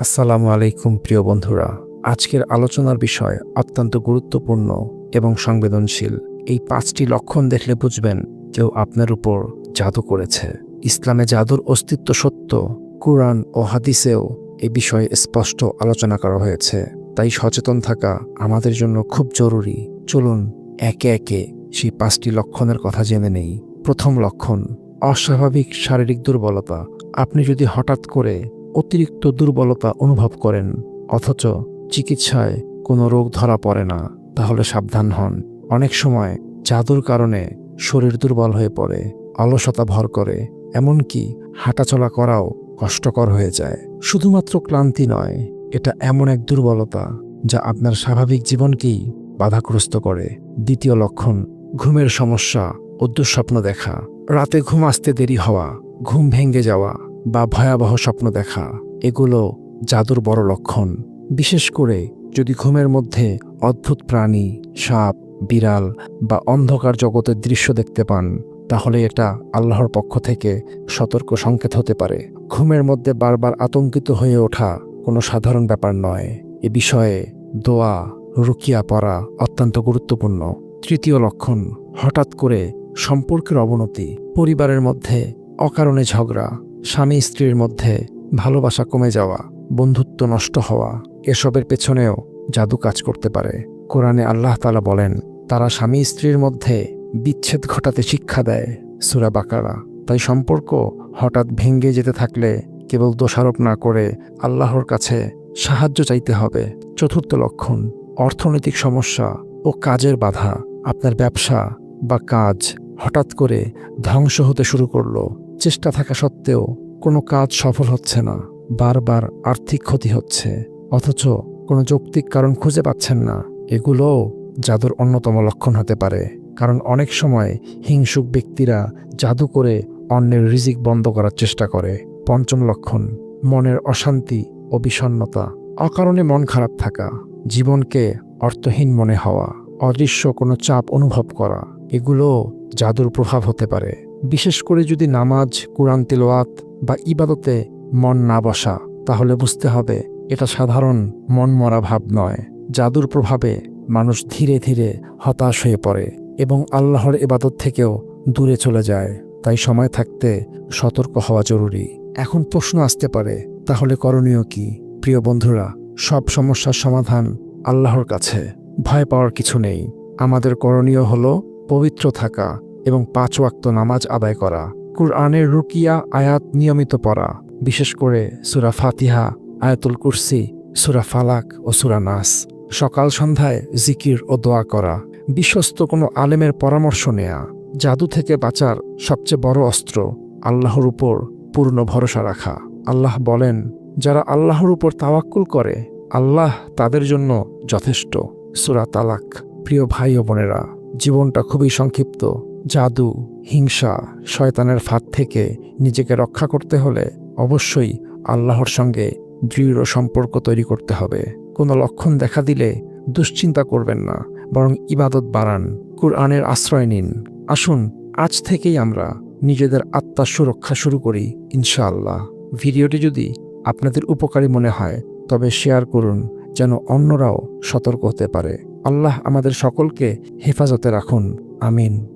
আসসালামু আলাইকুম, প্রিয় বন্ধুরা। আজকের আলোচনার বিষয় অত্যন্ত গুরুত্বপূর্ণ এবং সংবেদনশীল। এই পাঁচটি লক্ষণ দেখলে বুঝবেন কেউ আপনার উপর জাদু করেছে। ইসলামে জাদুর অস্তিত্ব সত্য। কুরআন ও হাদিসেও এ বিষয়ে স্পষ্ট আলোচনা করা হয়েছে। তাই সচেতন থাকা আমাদের জন্য খুব জরুরি। চলুন একে একে সেই পাঁচটি লক্ষণের কথা জেনে নেই। প্রথম লক্ষণ, অস্বাভাবিক শারীরিক দুর্বলতা। আপনি যদি হঠাৎ করে অতিরিক্ত দুর্বলতা অনুভব করেন, অথচ চিকিৎসায় কোনো রোগ ধরা পড়ে না, তাহলে সাবধান হন। অনেক সময় জাদুর কারণে শরীর দুর্বল হয়ে পড়ে, অলসতা ভর করে, এমনকি হাঁটাচলা করাও কষ্টকর হয়ে যায়। শুধুমাত্র ক্লান্তি নয়, এটা এমন এক দুর্বলতা যা আপনার স্বাভাবিক জীবনকেই বাধাগ্রস্ত করে। দ্বিতীয় লক্ষণ, ঘুমের সমস্যা ও দুঃস্বপ্ন দেখা। রাতে ঘুম আসতে দেরি হওয়া, ঘুম ভেঙে যাওয়া। বা ভয়াবহ স্বপ্ন দেখা, এগুলো জাদুর বড় লক্ষণ। বিশেষ করে যদি ঘুমের মধ্যে অদ্ভুত প্রাণী, সাপ, বিড়াল বা অন্ধকার জগতের দৃশ্য দেখতে পান, তাহলে এটা আল্লাহর পক্ষ থেকে সতর্ক সংকেত হতে পারে। ঘুমের মধ্যে বারবার আতঙ্কিত হয়ে ওঠা কোনো সাধারণ ব্যাপার নয়। এ বিষয়ে দোয়া, রুকিয়া পড়া অত্যন্ত গুরুত্বপূর্ণ। তৃতীয় লক্ষণ, হঠাৎ করে সম্পর্কের অবনতি, পরিবারের মধ্যে অকারণে ঝগড়া। স্বামী স্ত্রীর মধ্যে ভালোবাসা কমে যাওয়া, বন্ধুত্ব নষ্ট হওয়া, এসবের পেছনেও জাদু কাজ করতে পারে। কোরআনে আল্লাহ তালা বলেন, তারা স্বামী স্ত্রীর মধ্যে বিচ্ছেদ ঘটাতে শিক্ষা দেয়। সুরা বাকারা। তাই সম্পর্ক হঠাৎ ভেঙ্গে যেতে থাকলে কেবল দোষারোপ না করে আল্লাহর কাছে সাহায্য চাইতে হবে। চতুর্থ লক্ষণ, অর্থনৈতিক সমস্যা ও কাজের বাধা। আপনার ব্যবসা বা কাজ হঠাৎ করে ধ্বংস হতে শুরু করল। চেষ্টা থাকা সত্ত্বেও কোনো কাজ সফল হচ্ছে না, বারবার আর্থিক ক্ষতি হচ্ছে, অথচ কোনো যৌক্তিক কারণ খুঁজে পাচ্ছেন না। এগুলোও জাদুর অন্যতম লক্ষণ হতে পারে, কারণ অনেক সময় হিংসুক ব্যক্তিরা জাদু করে অন্যের রিজিক বন্ধ করার চেষ্টা করে। পঞ্চম লক্ষণ, মনের অশান্তি ও বিষণ্নতা অকারণে মন খারাপ থাকা, জীবনকে অর্থহীন মনে হওয়া, অদৃশ্য কোনো চাপ অনুভব করা, এগুলোও জাদুর প্রভাব হতে পারে। বিশেষ করে যদি নামাজ, কোরআন তিলোয়াত বা ইবাদতে মন না বসা, তাহলে বুঝতে হবে এটা সাধারণ মন মরা ভাব নয়। জাদুর প্রভাবে মানুষ ধীরে ধীরে হতাশ হয়ে পড়ে এবং আল্লাহর ইবাদত থেকেও দূরে চলে যায়। তাই সময় থাকতে সতর্ক হওয়া জরুরি। এখন প্রশ্ন আসতে পারে, তাহলে করণীয় কি? প্রিয় বন্ধুরা, সব সমস্যার সমাধান আল্লাহর কাছে। ভয় পাওয়ার কিছু নেই। আমাদের করণীয় হলো পবিত্র থাকা। এবং পাঁচ ওয়াক্ত নামাজ আদায় করা। কুরআনের রুকিয়া আয়াত নিয়মিত পড়া, বিশেষ করে সুরা ফাতিহা, আয়াতুল কুরসি, সুরা ফালাক ও সুরা নাস। সকাল সন্ধ্যায় জিকির ও দোয়া করা, বিশ্বস্ত কোনো আলেমের পরামর্শ নেয়া, জাদু থেকে বাঁচার সবচেয়ে বড় অস্ত্র, আল্লাহর উপর পূর্ণ ভরসা রাখা। আল্লাহ বলেন, যারা আল্লাহর উপর তাওয়াক্কুল করে, আল্লাহ তাদের জন্য যথেষ্ট। সুরা তালাক, প্রিয় ভাই ও বোনেরা, জীবনটা খুবই সংক্ষিপ্ত। জাদু, হিংসা, শয়তানের ফাঁদ থেকে নিজেকে রক্ষা করতে হলে অবশ্যই আল্লাহর সঙ্গে দৃঢ় সম্পর্ক তৈরি করতে হবে। কোনো লক্ষণ দেখা দিলে দুশ্চিন্তা করবেন না, বরং ইবাদত বাড়ান, কুরআনের আশ্রয় নিন। আসুন, আজ থেকেই আমরা নিজেদের আত্মার সুরক্ষা শুরু করি, ইনশাআল্লাহ। ভিডিওটি যদি আপনাদের উপকারী মনে হয়, তবে শেয়ার করুন, যেন অন্যরাও সতর্ক হতে পারে। আল্লাহ আমাদের সকলকে হেফাজতে রাখুন। আমিন।